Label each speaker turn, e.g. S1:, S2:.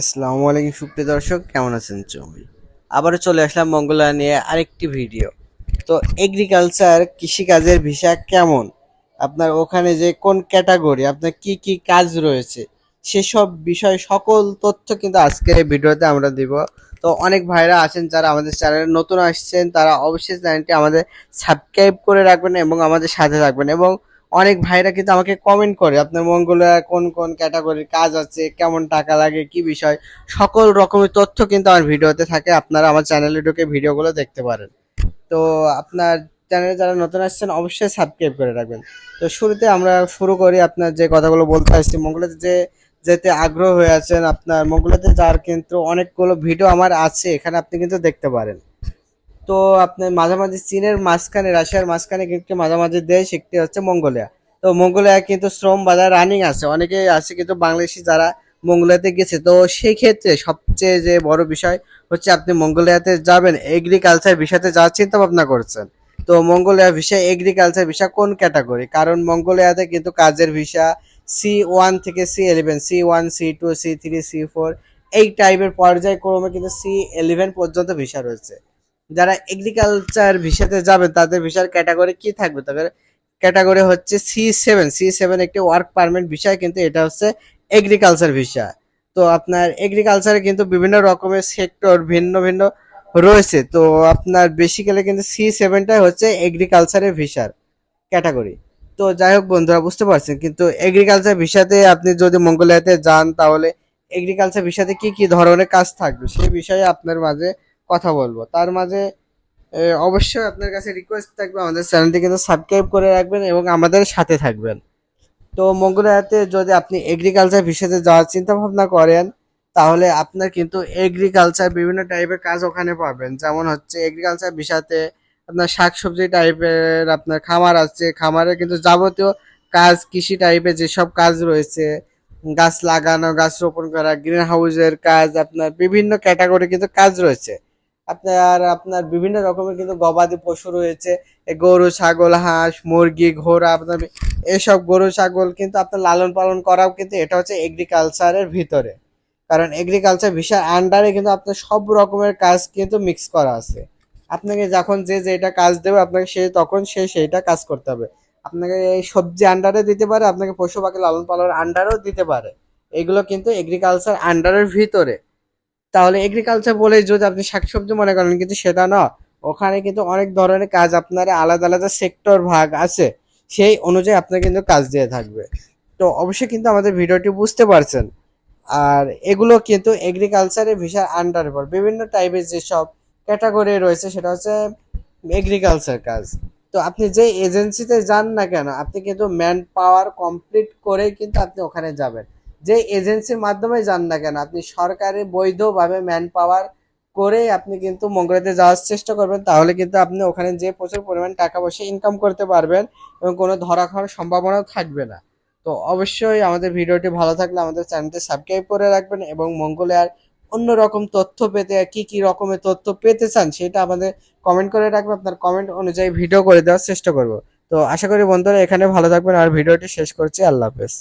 S1: আসসালামু আলাইকুম সুপ্রিয় দর্শক, কেমন আছেন সবাই? আবারও চলে আসলাম মঙ্গলা নিয়ে আরেকটি ভিডিও তো এগ্রিকালচার কৃষিকাজের ভিসা কেমন? আপনার ওখানে যে কোন ক্যাটাগরি আপনার কি কি কাজ রয়েছে, সেসব বিষয় সকল তথ্য কিন্তু আজকের এই ভিডিওতে আমরা দিব। তো অনেক ভাইরা আছেন যারা আমাদের চ্যানেলে নতুন আসছেন, তারা অবশ্যই চ্যানেলটি আমাদের সাবস্ক্রাইব করে রাখবেন এবং আমাদের সাথে থাকবেন এবং অনেক ভাইরা কিন্তু আমাকে কমেন্ট করে, আপনার মঙ্গলা কোন কোন ক্যাটাগরির কাজ আছে, কেমন টাকা লাগে, কি বিষয়, সকল রকমের তথ্য কিন্তু আমার ভিডিওতে থাকে, আপনারা আমার চ্যানেলে ঢুকে ভিডিওগুলো দেখতে পারেন। তো আপনার চ্যানেলে যারা নতুন আসছেন, অবশ্যই সাবস্ক্রাইব করে রাখবেন। তো শুরুতে আমরা শুরু করি আপনার যে কথাগুলো বলতে আসছি মঙ্গলাতে যে, যেতে আগ্রহ হয়ে আছেন আপনার মঙ্গলাতে যাওয়ার কিন্তু অনেকগুলো ভিডিও আমার আছে, এখানে আপনি কিন্তু দেখতে পারেন। তো আপনার মাঝামাঝি চীনের মাঝখানে, রাশিয়ার মাঝখানে একটি মাঝামাঝি দেশ একটি হচ্ছে মঙ্গোলিয়া। তো মঙ্গোলিয়া কিন্তু শ্রম বাজার রানিং আছে। অনেকেই আছে কিন্তু বাংলাদেশি যারা মঙ্গোলিয়াতে গেছে। তো সেই ক্ষেত্রে সবচেয়ে যে বড় বিষয় হচ্ছে আপনি মঙ্গোলিয়াতে যাবেন এগ্রিকালচার বিষয়তে যাওয়ার চিন্তা ভাবনা করছেন। তো মঙ্গোলিয়া ভিসা এগ্রিকালচার ভিসা কোন ক্যাটাগরি কারণ মঙ্গোলিয়াতে কিন্তু কাজের ভিসা সি ওয়ান থেকে C eleven C one C two C three C four এই টাইপের পর্যায়ক্রমে কিন্তু সি এলেভেন পর্যন্ত ভিসা রয়েছে। যারা এগ্রিকালচার ভিসাতে যাবেন তাদের ভিসার ক্যাটাগরি কি থাকবে? তাদের ক্যাটাগরি হচ্ছে সি সেভেন সি সেভেন একটি ওয়ার্ক পারমিট ভিসা, কিন্তু এটা হচ্ছে এগ্রিকালচার ভিসা। তো আপনার এগ্রিকালচারে কিন্তু বিভিন্ন রকমের সেক্টর ভিন্ন ভিন্ন রয়েছে। তো আপনার বেসিক্যালি কিন্তু সি সেভেনটাই হচ্ছে এগ্রিকালচারের ভিসার ক্যাটাগরি তো যাই হোক বন্ধুরা, বুঝতে পারছেন? কিন্তু এগ্রিকালচার ভিসাতে আপনি যদি মঙ্গোলিয়াতে যান, তাহলে এগ্রিকালচার ভিসাতে কি কি ধরনের কাজ থাকবে? সেই বিষয়ে আপনার মাঝে কথা বলব। তার মাঝে অবশ্যই আপনার কাছে রিকোয়েস্ট থাকবে, আমাদের চ্যানেলটি কিন্তু সাবস্ক্রাইব করে রাখবেন এবং আমাদের সাথে থাকবেন। তো মঙ্গোলিয়াতে যদি আপনি এগ্রিকালচার ভিসাতে যাওয়ার চিন্তা ভাবনা করেন, তাহলে আপনার কিন্তু এগ্রিকালচার বিভিন্ন টাইপের কাজ ওখানে পাবেন। যেমন হচ্ছে এগ্রিকালচার ভিসাতে আপনার শাকসবজি টাইপের আপনার খামার আছে। খামারে কিন্তু যাবতীয় কাজ, কৃষি টাইপের যেসব কাজ রয়েছে, গাছ লাগানো, গাছ রোপণ করা গ্রিন হাউসের কাজ, আপনার বিভিন্ন ক্যাটাগরি কিন্তু কাজ রয়েছে। আপনার আপনার বিভিন্ন রকমের কিন্তু গবাদি পশু রয়েছে। গরু, ছাগল, হাঁস, মুরগি, ঘোড়া, আপনার এসব গরু, ছাগল কিন্তু আপনার লালন পালন করাও কিন্তু এটা হচ্ছে এগ্রিকালচারের ভিতরে। কারণ এগ্রিকালচার ভিসার আন্ডারে কিন্তু আপনার সব রকমের কাজ কিন্তু মিক্স করা আছে। আপনাকে যখন যে যেটা কাজ দেবে, আপনাকে সে তখন সে সেইটা কাজ করতে হবে। আপনাকে এই সবজি আন্ডারে দিতে পারে, আপনাকে পশু পাখি লালন পালন আন্ডারেও দিতে পারে। এগুলো কিন্তু এগ্রিকালচার আন্ডারের ভিতরে। তাহলে এগ্রিকালচার বলে যদি আপনি শাকসবজি মনে করেন, কিন্তু সেটা না। ওখানে কিন্তু অনেক ধরনের কাজ আপনার আলাদা আলাদা সেক্টর ভাগ আছে। সেই অনুযায়ী আপনার কিন্তু কাজ দিয়ে থাকবে। তো অবশ্যই কিন্তু আমাদের ভিডিওটি বুঝতে পারছেন। আর এগুলো কিন্তু এগ্রিকালচারের ভিসার আন্ডারে পড়ে বিভিন্ন টাইপের যেসব ক্যাটাগরি রয়েছে, সেটা হচ্ছে এগ্রিকালচার কাজ। তো আপনি যে এজেন্সিতে যান না কেন, আপনি কিন্তু ম্যান পাওয়ার কমপ্লিট করে কিন্তু আপনি ওখানে যাবেন। যে এজেন্সির মাধ্যমে যান না কেন, আপনি সরকারি বৈধভাবে ম্যান পাওয়ার করে আপনি কিন্তু মঙ্গলাতে যাওয়ার চেষ্টা করবেন, তাহলে কিন্তু আপনি ওখানে যে প্রচুর পরিমাণ টাকা পয়সা ইনকাম করতে পারবেন এবং কোনো ধরা খাওয়ার সম্ভাবনাও থাকবে না। তো অবশ্যই আমাদের ভিডিওটি ভালো থাকলে আমাদের চ্যানেলটি সাবস্ক্রাইব করে রাখবেন এবং মঙ্গলের অন্য রকম তথ্য পেতে কি কি রকমের তথ্য পেতে চান সেটা আমাদের কমেন্ট করে রাখবেন, আপনার কমেন্ট অনুযায়ী ভিডিও করে দেওয়ার চেষ্টা করব। তো আশা করি বন্ধুরা এখানে ভালো থাকবেন আর ভিডিওটি শেষ করছি, আল্লাহ হাফেজ।